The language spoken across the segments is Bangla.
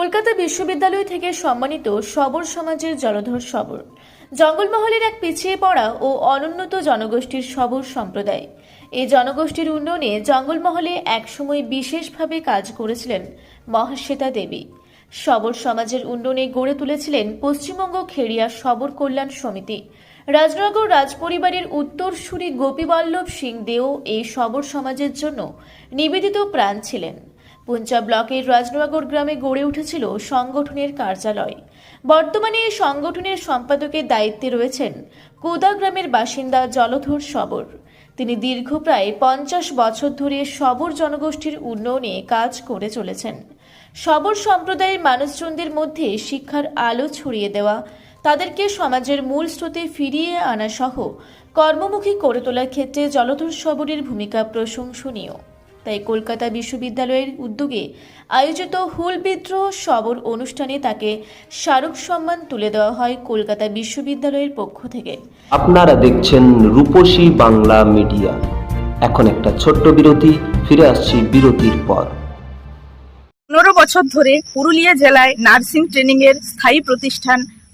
কলকাতা বিশ্ববিদ্যালয় থেকে সম্মানিত সবর সমাজের জলধর সবর। জঙ্গলমহলের এক পিছিয়ে পড়া ও অনুন্নত জনগোষ্ঠীর সবর সম্প্রদায়। এই জনগোষ্ঠীর উন্নয়নে জঙ্গলমহলে একসময় বিশেষভাবে কাজ করেছিলেন মহাশ্বেতা দেবী। সবর সমাজের উন্নয়নে গড়ে তুলেছিলেন পশ্চিমবঙ্গ খেড়িয়া সবর কল্যাণ সমিতি। রাজনগর রাজপরিবারের উত্তরসূরি গোপীবল্লভ সিং দেও এই সবর সমাজের জন্য নিবেদিত প্রাণ ছিলেন। পুঞ্চা ব্লকের রাজনগর গ্রামে গড়ে উঠেছিল সংগঠনের কার্যালয়। বর্তমানে এই সংগঠনের সম্পাদকের দায়িত্বে রয়েছেন কোদা গ্রামের বাসিন্দা জলধর সবর। তিনি দীর্ঘ প্রায় পঞ্চাশ বছর ধরে সবর জনগোষ্ঠীর উন্নয়নে কাজ করে চলেছেন। সবর সম্প্রদায়ের মানুষজনদের মধ্যে শিক্ষার আলো ছড়িয়ে দেওয়া, তাদেরকে সমাজের মূল স্রোতে ফিরিয়ে আনা সহ কর্মমুখী করে তোলার ক্ষেত্রে জলধর সবরের ভূমিকা প্রশংসনীয়। তাই কলকাতা বিশ্ববিদ্যালয়ের উদ্যোগে আয়োজিত হুল বিদ্রোহ সবর অনুষ্ঠানে তাকে স্মারক সম্মান তুলে দেওয়া হয় কলকাতা বিশ্ববিদ্যালয়ের পক্ষ থেকে। আপনারা দেখছেন রূপসী বাংলা মিডিয়া। এখন একটা ছোট্ট বিরতি ফিরে আসছি বিরতির পর। পনেরো বছর ধরে পুরুলিয়া জেলায় নার্সিং ট্রেনিং এর স্থায়ী প্রতিষ্ঠান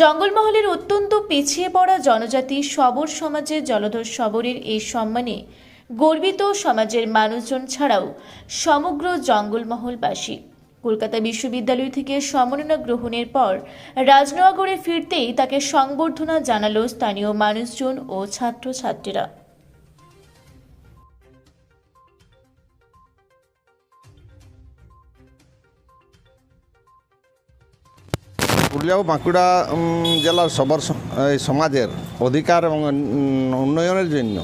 জঙ্গলমহলের অত্যন্ত পিছিয়ে পড়া জনজাতি সবর সমাজের জলধর সবরের এই সম্মানে গর্বিত সমাজের মানুষজন ছাড়াও সমগ্র জঙ্গলমহলবাসী। কলকাতা বিশ্ববিদ্যালয় থেকে সম্মাননা গ্রহণের পর রাজনগরে ফিরতেই তাকে সংবর্ধনা জানালো স্থানীয় মানুষজন ও ছাত্রছাত্রীরা। পুরুলিয়া ও বাঁকুড়া জেলার সবর সমাজের অধিকার এবং উন্নয়নের জন্য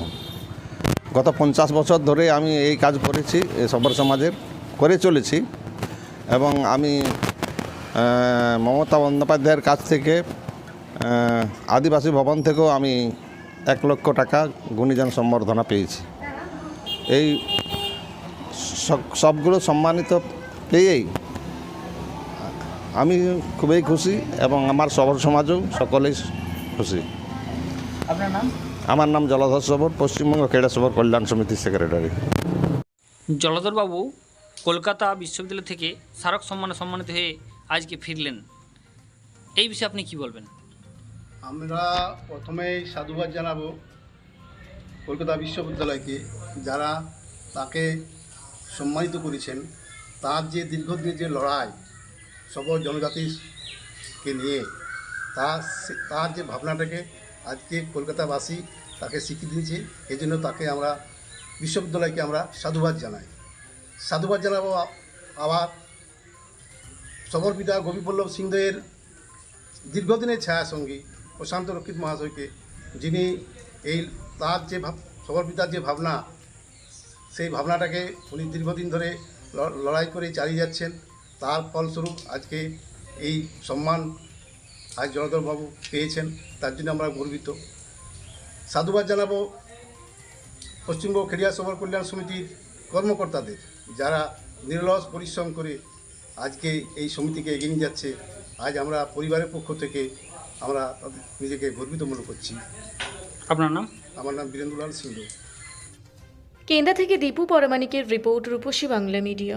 গত পঞ্চাশ বছর ধরে আমি এই কাজ করেছি সবর সমাজের, করে চলেছি এবং আমি মমতা বন্দ্যোপাধ্যায়ের কাছ থেকে আদিবাসী ভবন থেকেও আমি এক লক্ষ টাকা গুণীজন সম্বর্ধনা পেয়েছি। এই সব- সবগুলো সম্মানিত পেয়েই আমি খুবই খুশি এবং আমার সবর সমাজও সকলেই খুশি। আপনার নাম? আমার নাম জলধর সবর পশ্চিমবঙ্গ ক্রীড়া সবর কল্যাণ সমিতির সেক্রেটারি। জলধরবাবু কলকাতা বিশ্ববিদ্যালয় থেকে স্মারক সম্মানে সম্মানিত হয়ে আজকে ফিরলেন। এই বিষয়ে আপনি কি বলবেন? আমরা প্রথমেই সাধুবাদ জানাব কলকাতা বিশ্ববিদ্যালয়কে যারা তাকে সম্মানিত করেছেন। তার যে দীর্ঘদিনের যে লড়াই সকল জনজাতিকে নিয়ে তার তার যে ভাবনাটাকে আজকে কলকাতাবাসী তাকে স্বীকৃতি দিয়েছে এই জন্য তাকে আমরা বিশ্ববিদ্যালয়কে আমরা সাধুবাদ জানাই। সাধুবাদ জানাব আবার সবর পিতা গোপীবল্লভ সিংদেবের দীর্ঘদিনের ছায়াসঙ্গী প্রশান্ত রক্ষিত মহাশয়কে, যিনি এই তার যে ভাব সবার পিতার যে ভাবনা, সেই ভাবনাটাকে উনি দীর্ঘদিন ধরে লড়াই করে চালিয়ে যাচ্ছেন। তার ফলস্বরূপ আজকে এই সম্মান আজ জনধরবাবু পেয়েছেন তার জন্য আমরা গর্বিত। সাধুবাদ জানাব পশ্চিমবঙ্গ খেরিয়া সবর কল্যাণ সমিতির কর্মকর্তাদের যারা নিরলস পরিশ্রম করে আজকে এই সমিতিকে এগিয়ে নিয়ে যাচ্ছে। আজ আমরা পরিবারের পক্ষ থেকে আমরা তাদের নিজেকে গর্বিত মনে করছি। আপনার নাম? আমার নাম বীরেন্দ্রলাল সিংহ কেন্দ্র থেকে দীপু পরমাণিকের রিপোর্ট রূপসী বাংলা মিডিয়া।